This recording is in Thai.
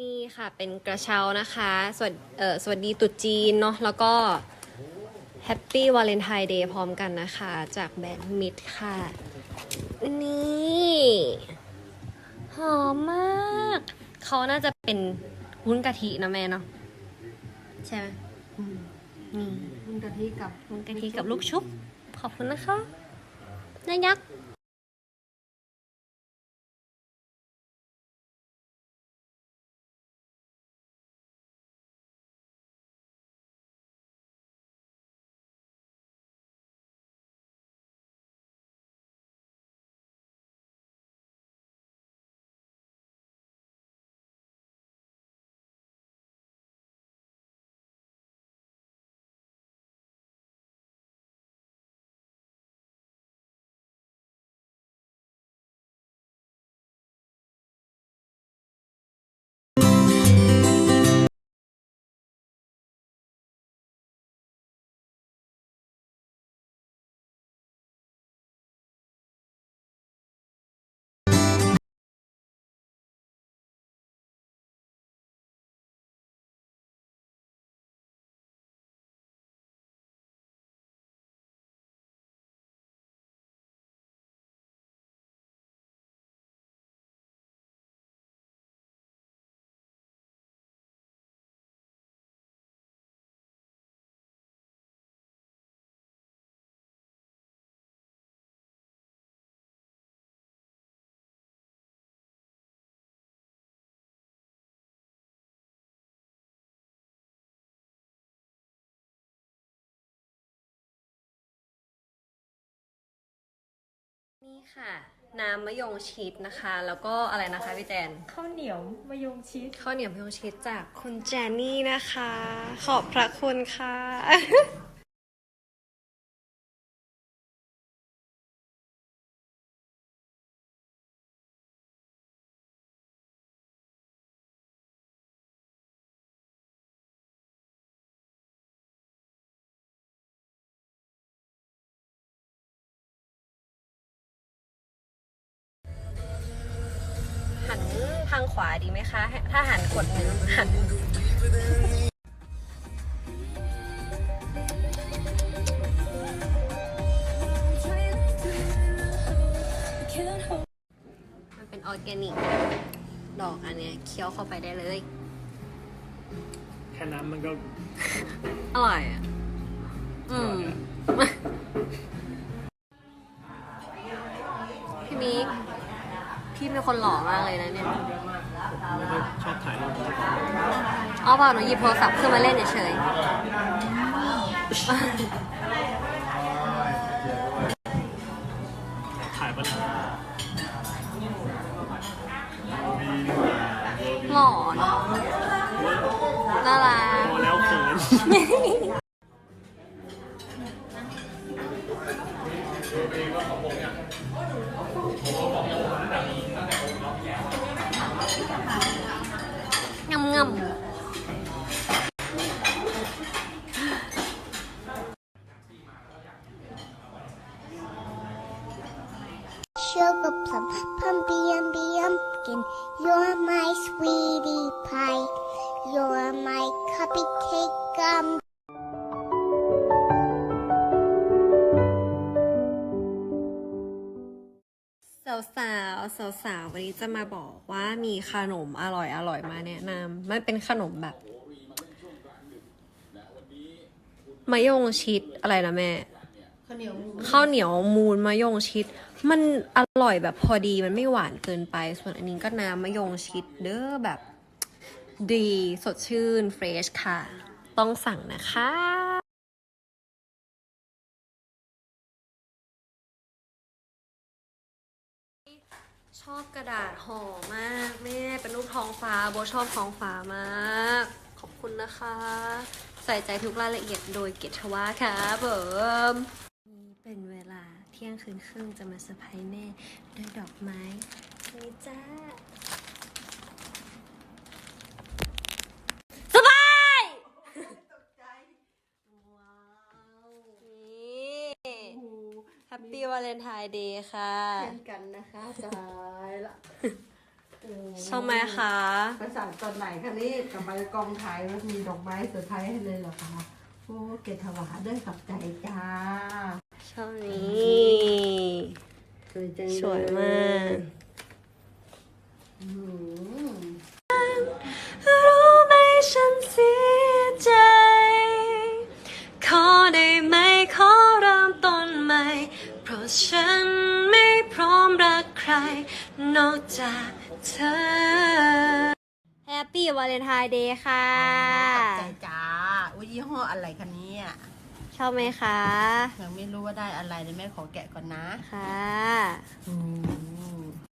นี่ค่ะเป็นกระเช้านะคะ สวัสเอ่อสวัสดีตรุษจีนเนาะแล้วก็แฮปปี้วาเลนไทน์เดย์พร้อมกันนะคะ จากแบรนด์มิดค่ะ นี่ หอมมาก เขาน่าจะเป็นวุ้นกะทินะแม่เนาะใช่ไหมอืมนี่มันกะทิกับวุ้นกะทิกับลูกชุบ ขอบคุณนะคะน่ายักษ์ นี่ค่ะ น้ำมะยงชิดนะคะ แล้วก็อะไรนะคะพี่แจนข้าวเหนียวมะยงชิดข้าวเหนียวมะยงชิดจากคุณแจนนี่นะคะ ขอบพระคุณค่ะ ทางขวาดีไหมคะ ถ้าหันกดมือหันมันเป็นออร์แกนิก ดอกอันเนี้ยเคี้ยวเข้าไปได้เลย แค่น้ำมันก็ อร่อยอะ อืม คนหล่อมากเลยนะเนี่ยไม่ค่อยชอบถ่ายรูปเอาเปล่าหนูหยิบโทรศัพท์ขึ้นมาเล่นเฉยถ่ายปะเนี่ยๆหล่อเนอะน่ารัพอกแล้วเขิน งำง Sugar plum, pumpy and pumpkin, you're my sweetie pie. You're my cupcake gum. สาวสาวสาวสาวๆวันนี้จะมาบอกว่ามีขนมอร่อยอร่อยมาแนะนำมันเป็นขนมแบบมะยงชิดอะไรนะแม่ข้าวเหนียวหมูข้าวเหนียวมูนมะยงชิด มันอร่อยแบบพอดีมันไม่หวานเกินไป ส่วนอันนี้ก็น้ำมะยงชิดเด้อแบบ ดีสดชื่นเฟรชค่ะ ต้องสั่งนะคะ ชอบกระดาษห่อมากแม่เป็นรูปท้องฟ้าโบชอบท้องฟ้ามาก ขอบคุณนะคะ ใส่ใจทุกรายละเอียดโดยเกยรตว่าค่ะเบิมนี่เป็นเวลาเที่ยงคืนครึ่งจะมาเซอร์ไพรส์แม่ด้วยดอกไม้นี่จ้าสบายว้าวนี่แฮ ปปี้วาเลนไทน์เดย์ค่ะเช่นกันนะคะตายละชอบไหมคะไปสั่งตอนไหนคะนี่กลับมากองถ่ายแล้วมีดอกไม้เซอร์ไพรส์ให้เลยเหรอคะโอ้เกตถวาด้วยขับใจจ้าชอบนี้สวยจังเลยสวยมากอืมรู้ไหมฉันเสีย ฉันไม่พร้อมรักใคร นอกจากเธอ แฮปปี้วาเลนไทน์เดย์ค่ะขับใจจ้าอุ้ยยี่ห้ออะไรคะเนี่ยชอบไหมคะ ยังไม่รู้ว่าได้อะไรเลยแม่ขอแกะก่อนนะค่ะ อืม